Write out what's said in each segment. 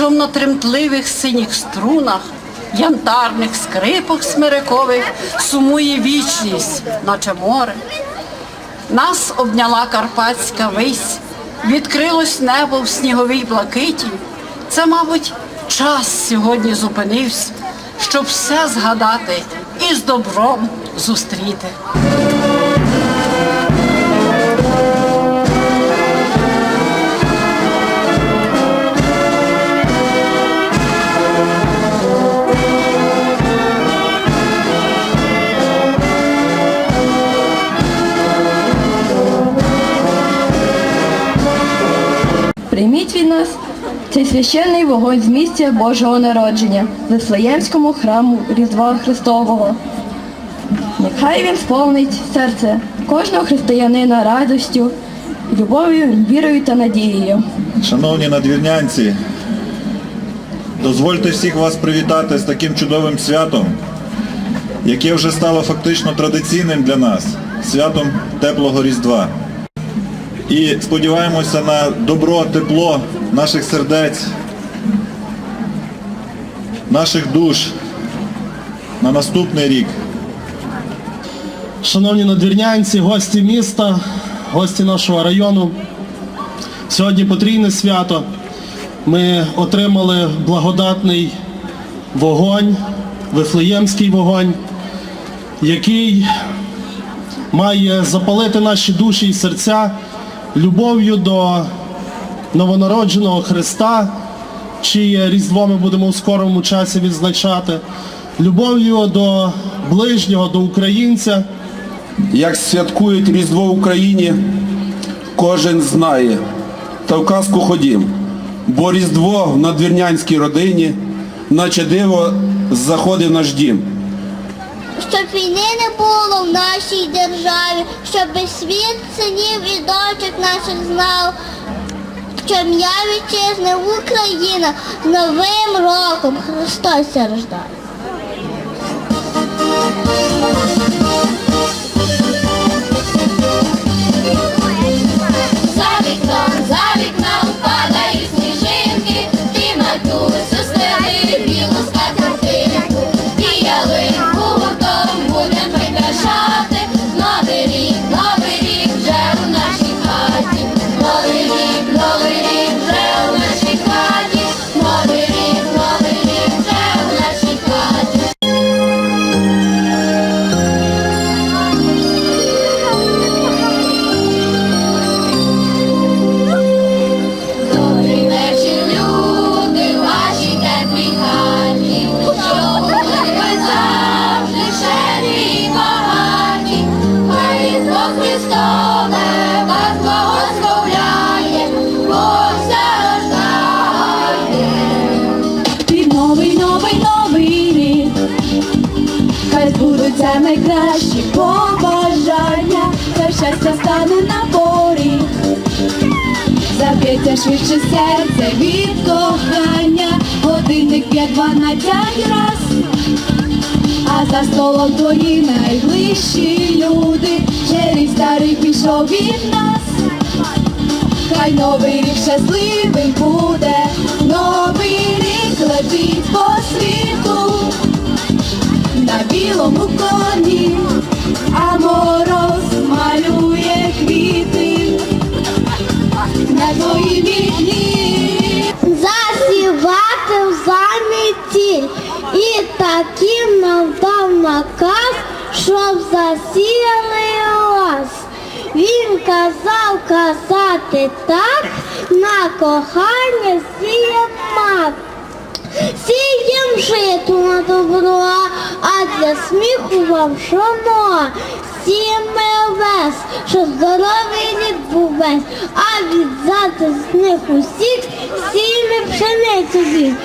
що в натремтливих синіх струнах, янтарних скрипах смирикових сумує вічність, наче море. Нас обняла карпатська вись, відкрилось небо в сніговій блакиті. Це, мабуть, час сьогодні зупинився, щоб все згадати і з добром зустріти. Цей священний вогонь з місця Божого народження в Вифлеємському храму Різдва Христового. Нехай він сповнить серце кожного християнина радістю, любов'ю, вірою та надією. Шановні надвірнянці, дозвольте всіх вас привітати з таким чудовим святом, яке вже стало фактично традиційним для нас святом теплого Різдва. І сподіваємося на добро, тепло наших сердець, наших душ на наступний рік. Шановні надвірнянці, гості міста, гості нашого району. Сьогодні потрійне свято. Ми отримали благодатний вогонь, вифлеємський вогонь, який має запалити наші душі і серця любов'ю до новонародженого Христа, чиє Різдво ми будемо у скорому часі відзначати, любов'ю до ближнього, до українця. Як святкують Різдво в Україні, кожен знає. Та в казку ходім. Бо Різдво в надвірнянській родині, наче диво, заходив наш дім. Щоб війни не було в нашій державі, щоб світ синів і дочок наших знав, щоб я вітчизна Україна з Новим роком Христос рождає. Щастя стане на поріг. Заб'ється швидше серце від кохання, годинник п'ять дванадцять раз. А за столом твої найближчі люди, рік старий пішов від нас. Хай новий рік щасливий буде, новий рік летить по світу на білому коні, щоб засіяли вас. Він казав казати так, на кохання сіє мак. Сієм житу на добро, а для сміху вам шоно. Сіме вес, що здоровий рік був весь, а відзати з них усіх сіме пшеницю він.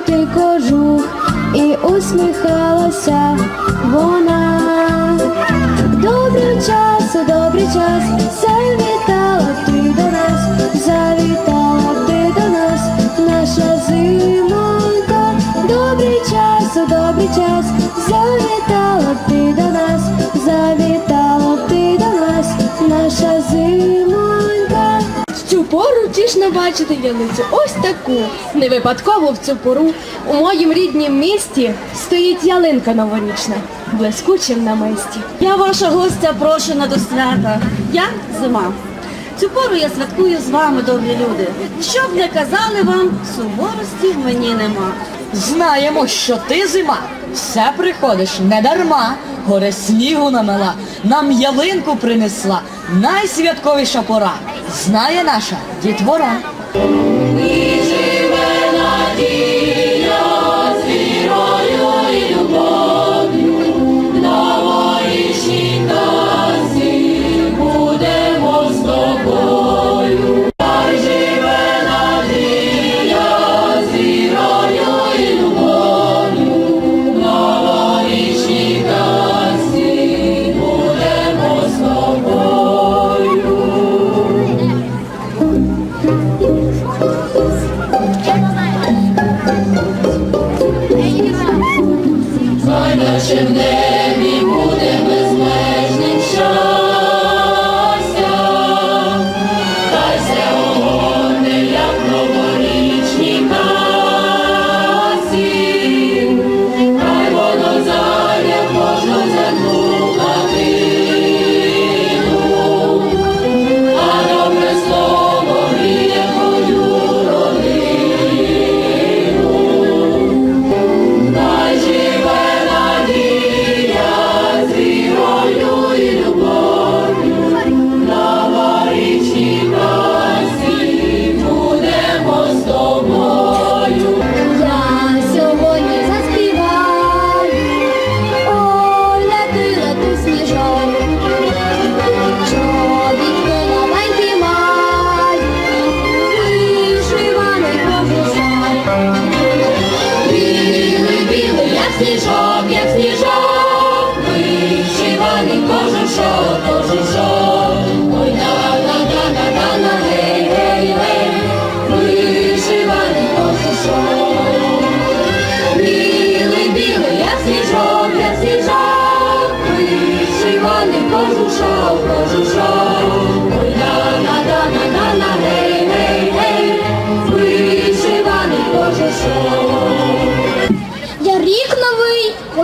жовтий кожух, і усміхалася вона. Добрий час, добрий час. Тішно бачити ялицю ось таку. Не випадково в цю пору у моїм ріднім місті стоїть ялинка новорічна, блискучим на мисті. Я ваша гостя прошена до свята. Я зима. Цю пору я святкую з вами, добрі люди. Щоб не казали вам, суворості в мені нема. Знаємо, що ти зима, все приходиш не дарма. Горе снігу намела, нам ялинку принесла, найсвятковіша пора, знає наша дітвора.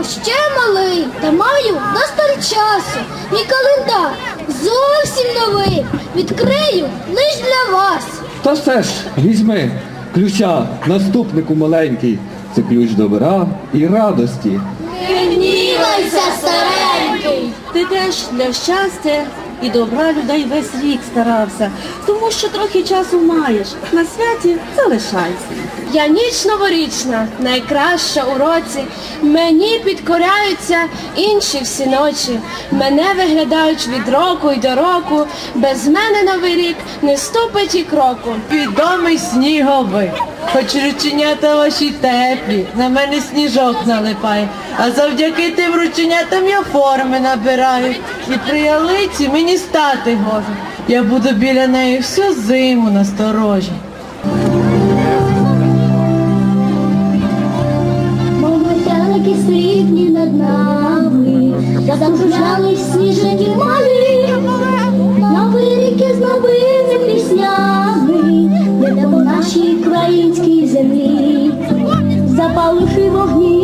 Ще малий, та маю досталь часу. Мій календар зовсім новий. Відкрию лиш для вас. Та все ж, візьми ключа, наступнику маленький. Це ключ добра і радості. Гнівайся, старенький. Ти теж для щастя і добра людей весь рік старався, тому що трохи часу маєш. На святі залишайся. Я ніч новорічна, найкраща у році. Мені підкоряються інші всі ночі. Мене виглядають від року й до року. Без мене новий рік не ступить і кроку. Відомий сніговик, хоч рученята ваші теплі, на мене сніжок налипає, а завдяки тим рученятам я форми набираю. І при ялиці мені стати гоже. Я буду біля неї всю зиму насторожі. Мовитяники срібні над нами, закружали сніжені малі, новий рік із новими піснями, нашій країнській землі, запаливши вогні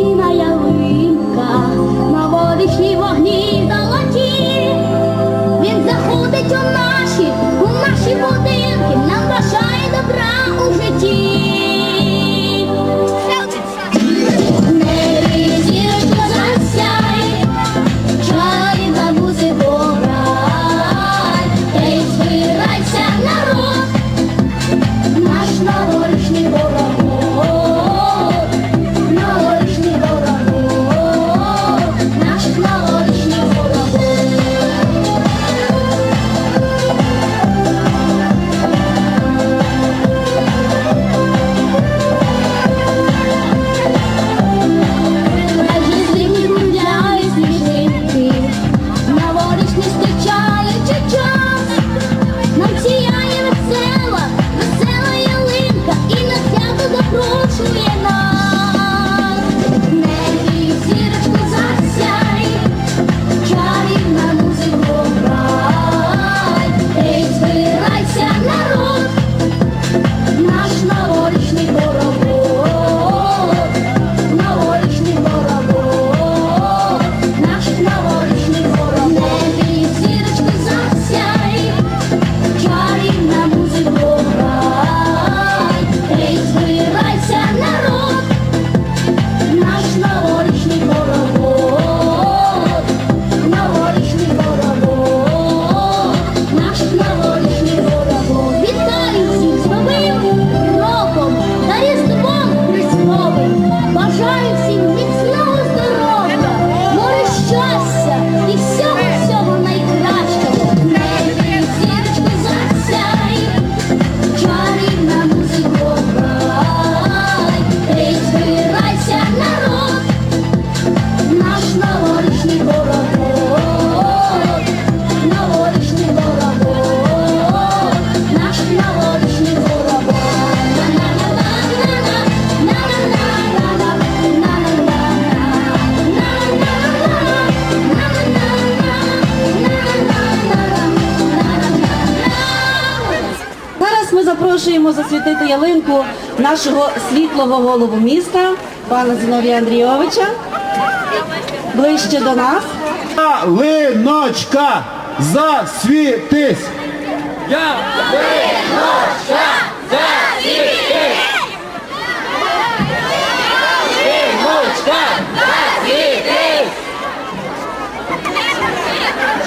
ялинку нашого світлого голову міста, пана Зіновія Андрійовича. Ближче до нас. Ялиночка, засвітись!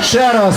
Ще раз.